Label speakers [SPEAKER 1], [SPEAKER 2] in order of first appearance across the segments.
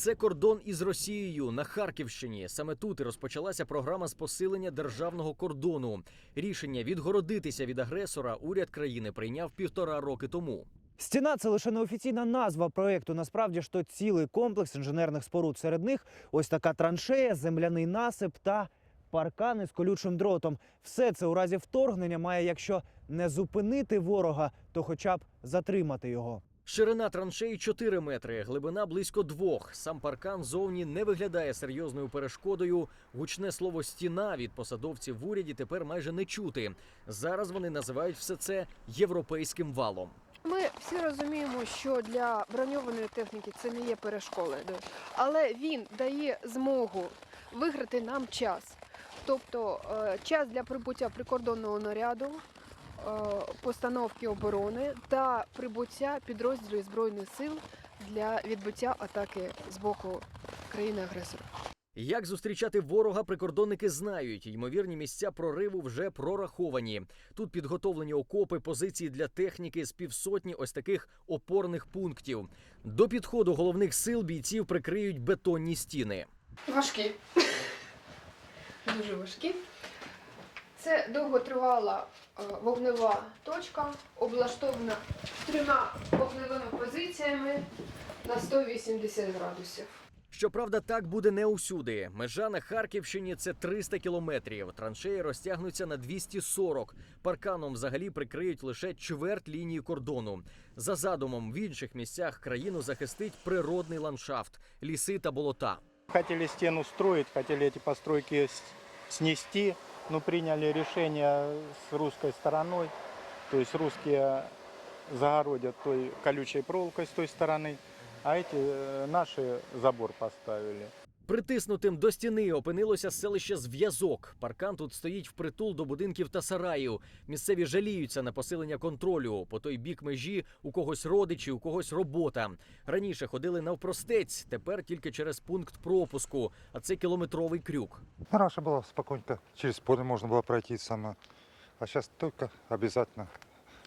[SPEAKER 1] Це кордон із Росією на Харківщині. Саме тут і розпочалася програма з посилення державного кордону. Рішення відгородитися від агресора уряд країни прийняв півтора роки тому.
[SPEAKER 2] Стіна це лише неофіційна назва проєкту. Насправді ж то цілий комплекс інженерних споруд. Серед них ось така траншея, земляний насип та паркани з колючим дротом. Все це у разі вторгнення має, якщо не зупинити ворога, то хоча б затримати його.
[SPEAKER 1] Ширина траншеї 4 метри, глибина близько двох. Сам паркан зовні не виглядає серйозною перешкодою. Гучне слово стіна від посадовців в уряді тепер майже не чути. Зараз вони називають все це європейським валом.
[SPEAKER 3] Ми всі розуміємо, що для броньованої техніки це не є перешкодою, але він дає змогу виграти нам час. Тобто е, час для прибуття прикордонного наряду, постановки оборони та прибуття підрозділів збройних сил для відбиття атаки з боку країни-агресора.
[SPEAKER 1] Як зустрічати ворога, прикордонники знають. Ймовірні місця прориву вже прораховані. Тут підготовлені окопи, позиції для техніки з півсотні ось таких опорних пунктів. До підходу головних сил бійців прикриють бетонні стіни.
[SPEAKER 3] Важкі. Дуже важкі. Це довготривала е, вогнева точка, облаштована трьома вогневими позиціями на 180 градусів.
[SPEAKER 1] Щоправда, так буде не усюди. Межа на Харківщині це 300 кілометрів. Траншеї розтягнуться на 240. Парканом взагалі прикриють лише чверть лінії кордону. За задумом в інших місцях країну захистить природний ландшафт, ліси та болота.
[SPEAKER 4] Хотели стену строить, хотели эти постройки снести, но приняли решение с русской стороной. То есть русские загородят той колючей проволокой с той стороны, а эти э, наши забор поставили.
[SPEAKER 1] Притиснутим до стіни опинилося селище Зв'язок. Паркан тут стоїть впритул до будинків та сараїв. Місцеві жаліються на посилення контролю. По той бік межі у когось родичі, у когось робота. Раніше ходили навпростець, тепер тільки через пункт пропуску, а це кілометровий крюк.
[SPEAKER 5] Раньше было спокойненько, через поле можно было пройти сама. А сейчас только обязательно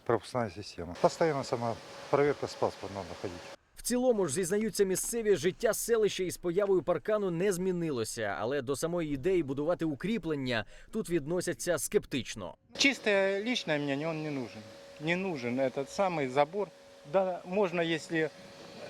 [SPEAKER 5] пропускная система. Постоянно сама проверка с паспортом надо ходить
[SPEAKER 1] В цілому ж зізнаються місцеві, життя селища із появою паркану не змінилося, але до самої ідеї будувати укріплення тут відносяться скептично.
[SPEAKER 4] Чистое личное мнение, он не нужен. Не нужен этот самый забор. Да, можно, если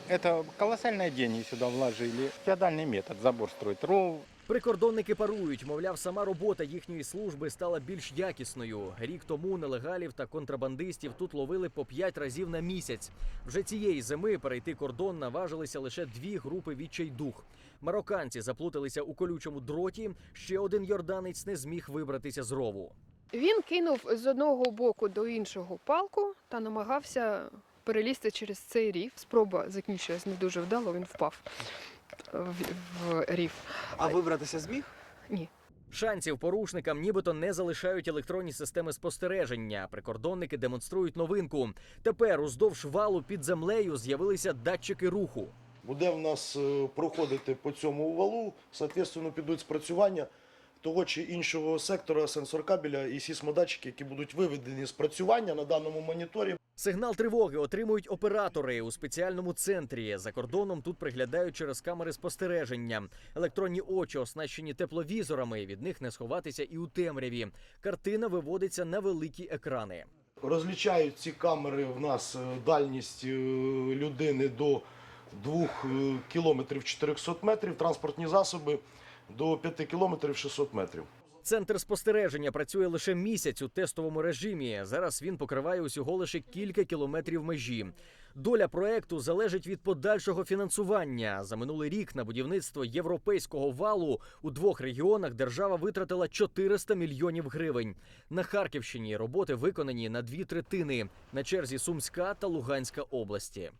[SPEAKER 4] это колоссальные деньги сюда вложили. Феодальный метод забор строить. Ров,
[SPEAKER 1] Прикордонники парують, мовляв, сама робота їхньої служби стала більш якісною. Рік тому нелегалів та контрабандистів тут ловили по п'ять разів на місяць. Вже цієї зими перейти кордон наважилися лише дві групи відчайдух. Марокканці заплуталися у колючому дроті. Ще один йорданець не зміг вибратися з рову.
[SPEAKER 3] Він кинув з одного боку до іншого палку та намагався перелізти через цей рів. Спроба закінчилась не дуже вдало, він впав в, в рів.
[SPEAKER 2] А вибратися зміг?
[SPEAKER 3] Ні.
[SPEAKER 1] Шансів порушникам нібито не залишають електронні системи спостереження. Прикордонники демонструють новинку. Тепер уздовж валу під землею з'явилися датчики руху.
[SPEAKER 6] буде в нас е, проходити по цьому валу, соответственно, підуть спрацювання того чи іншого сектора сенсоркабеля і сісмодатчики, які будуть виведені з працювання на даному моніторі.
[SPEAKER 1] Сигнал тривоги отримують оператори у спеціальному центрі. За кордоном тут приглядають через камери спостереження. Електронні очі оснащені тепловізорами. Від них не сховатися і у темряві. Картина виводиться на великі екрани.
[SPEAKER 6] Розлічають ці камери в нас е, дальність е, людини до 2 кілометрів 400 метрів, транспортні засоби до 5 кілометрів 600 метрів.
[SPEAKER 1] Центр спостереження працює лише місяць у тестовому режимі. Зараз він покриває усього лише кілька кілометрів межі. Доля проекту залежить від подальшого фінансування. За минулий рік на будівництво європейського валу у двох регіонах держава витратила 400 мільйонів гривень. На Харківщині роботи виконані на дві третини. На черзі Сумська та Луганська області.